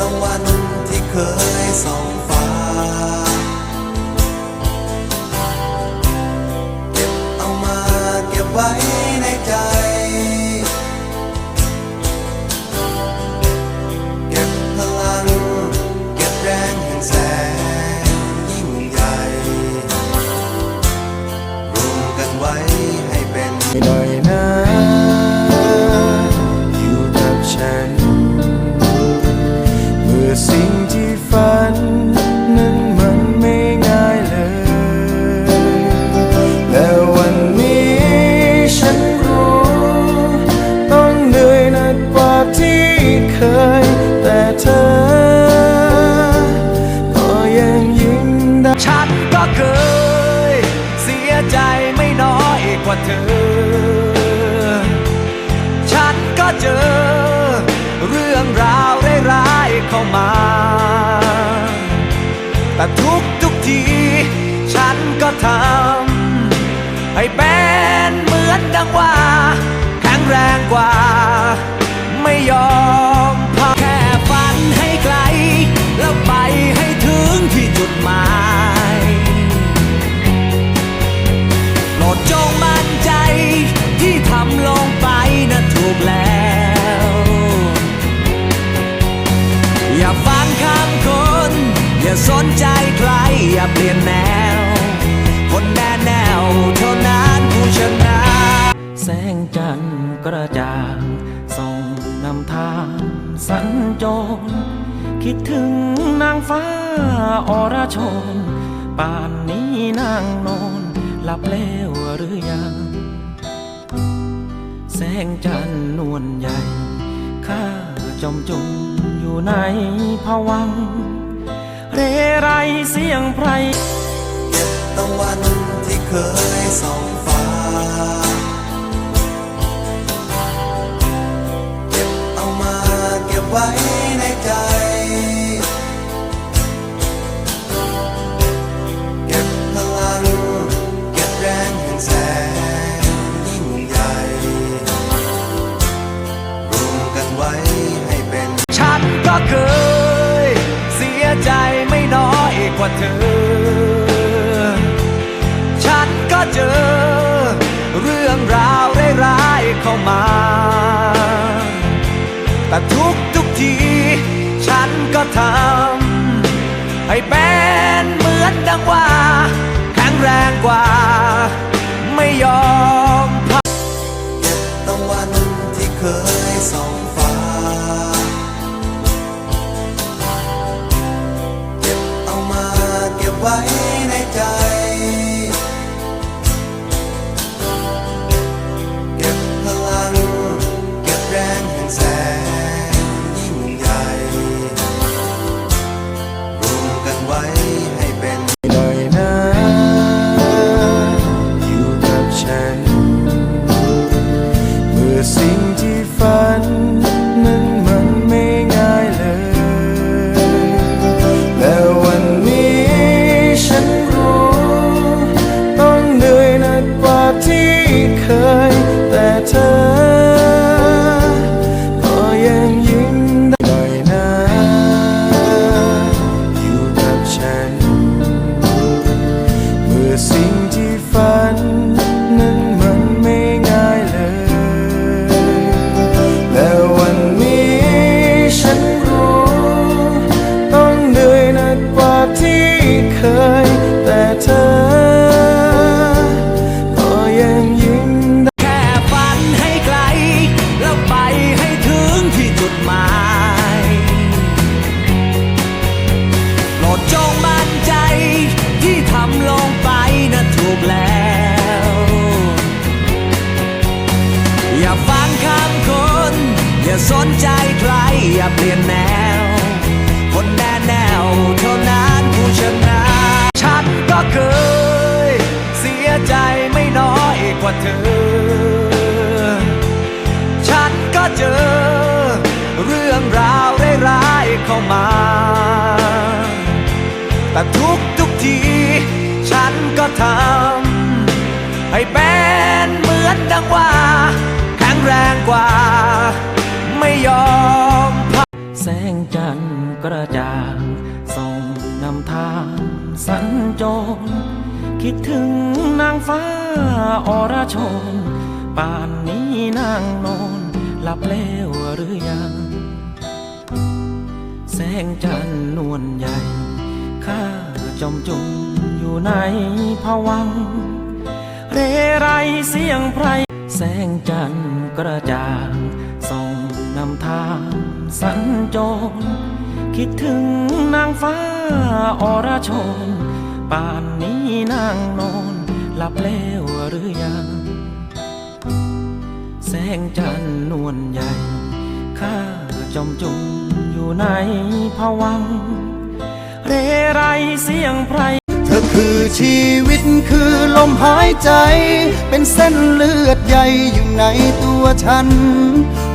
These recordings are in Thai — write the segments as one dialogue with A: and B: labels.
A: ตะวันที่เคยส่องาม
B: ค
C: น อย่าสนใจใคร อย่าเปลี่ยนแนว คนแน่แนวเท่านั้นผู้ชนะ
B: แสงจันทร์กระจ่างส่องนำทางสัญจร คิดถึงนางฟ้าอรชน ป่านนี้นางนอนหลับแล้วหรือยัง แสงจันทร์นวลใหญ่ข้า จมจุมอยู่ในผวัง เรไรเสียงไพร
A: เก็บตะวันที่เคยส่อง ก็
C: ทำให้เป็นเหมือนดังว่า แข็งแรงกว่า ไม่ยอมพัก
A: เก็บตะวันที่เคยส่องฟ้า เก็บเอามาเก็บไว้ be mad กระ
C: จ่างส่องนำ
A: ทางสัญจร คิดถึงนางฟ้าอรชน ป่านนี้นางนอนหลับแล้วหรือยัง แสงจันทร์นวลใหญ่ ข้าจมจุงอยู่ในภวัง เรไรเสียงไพร แสงจันทร์กระจ่างส่องนำทางสัญจร คิดถึงนางฟ้าอรชน ป่านนี้นางนอนหลับแล้วหรือยัง แสงจันทร์นวลใหญ่ ข้าจมจุงอยู่ในผวัง เรไรเสียงไพร
C: คือชีวิตคือลมหายใจ เป็นเส้นเลือดใหญ่อยู่ในตัวฉัน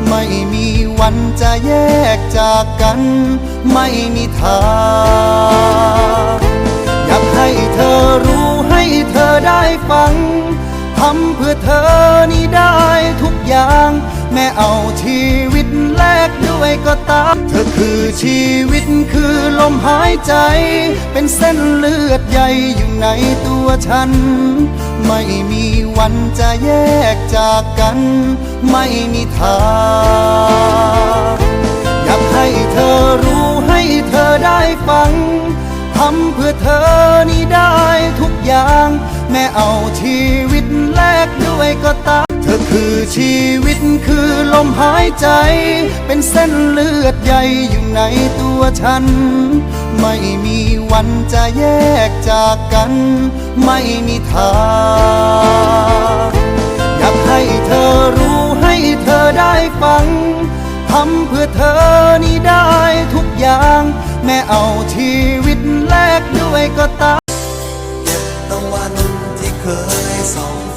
C: ไม่มีวันจะแยกจากกัน ไม่มีทางอยากให้เธอรู้ให้เธอได้ฟังทำเพื่อเธอนี่ได้ทุกอย่าง แม้เอาชี ก็ตาม เธอคือชีวิตคือลมหายใจ เป็นเส้นเลือดใหญ่อยู่ในตัวฉัน ไม่มีวันจะแยกจากกัน ไม่มีทางอยากให้เธอรู้ให้เธอได้ฟังทำเพื่อเธอนี่ได้ทุกอย่าง แม้เอาชีวิตแลกด้วยก็ตาม ธอคือชีวิตคือลมหายใจ เป็นเส้นเลือดใหญ่อยู่ในตัวฉัน ไม่มีวันจะแยกจากกัน ไม่มีทางอยากให้เธอรู้ให้เธอได้ฟังทำเพื่อเธอนี่ได้ทุกอย่าง แม้เอาชีวิตแลกด้วยก็ตามเก็บตะวันที่เคยส่อง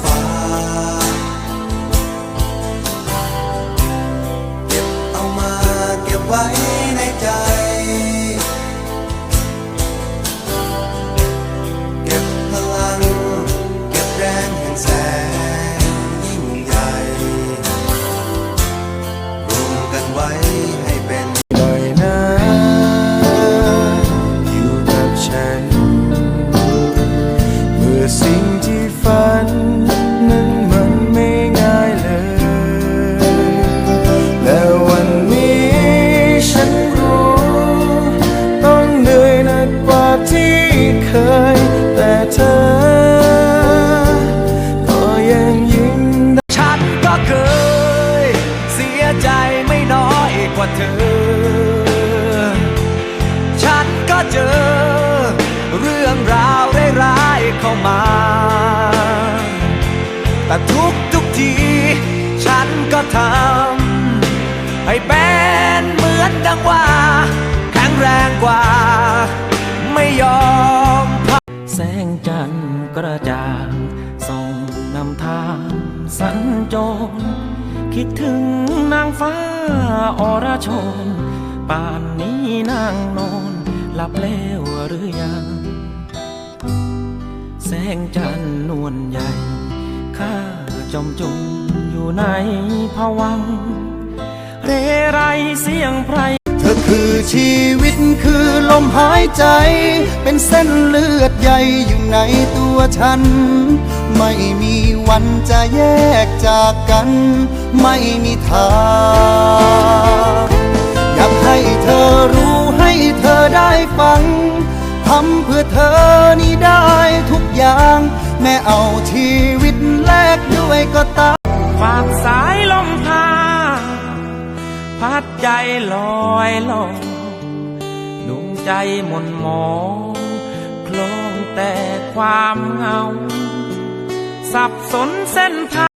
C: ว่าเธอ
D: ฉันก็เจอ เรื่องราวร้ายๆเข้ามา แต่ทุกทุกที ฉันก็ทำให้เป็นเหมือนดังว่าแข็งแรงกว่า ไม่ยอม
A: แสงจันทร์กระจ่างส่องนำทางสัญจร คิดถึงนางฟ้าอรชน ป่านนี้นางนอนหลับแล้วหรือยัง แสงจันทร์นวลใหญ่ ข้าจมจุงอยู่ในภวัง เรไรเสียงไพร
C: เธอคือชีวิตคือลมหายใจ เป็นเส้นเลือดใหญ่อยู่ในตัวฉัน ไม่มีวันจะแยกจากกัน ไม่มีทางอยากให้เธอรู้ให้เธอได้ฟังทำเพื่อเธอนี่ได้ทุกอย่าง แม้เอาชีวิตแลกด้วยก็ตาม
A: ฝากสายลมพา พัดใจลอยลอยดวงใจหม่นหมองคลองแต่ความเหงา สับสนเส้นทาง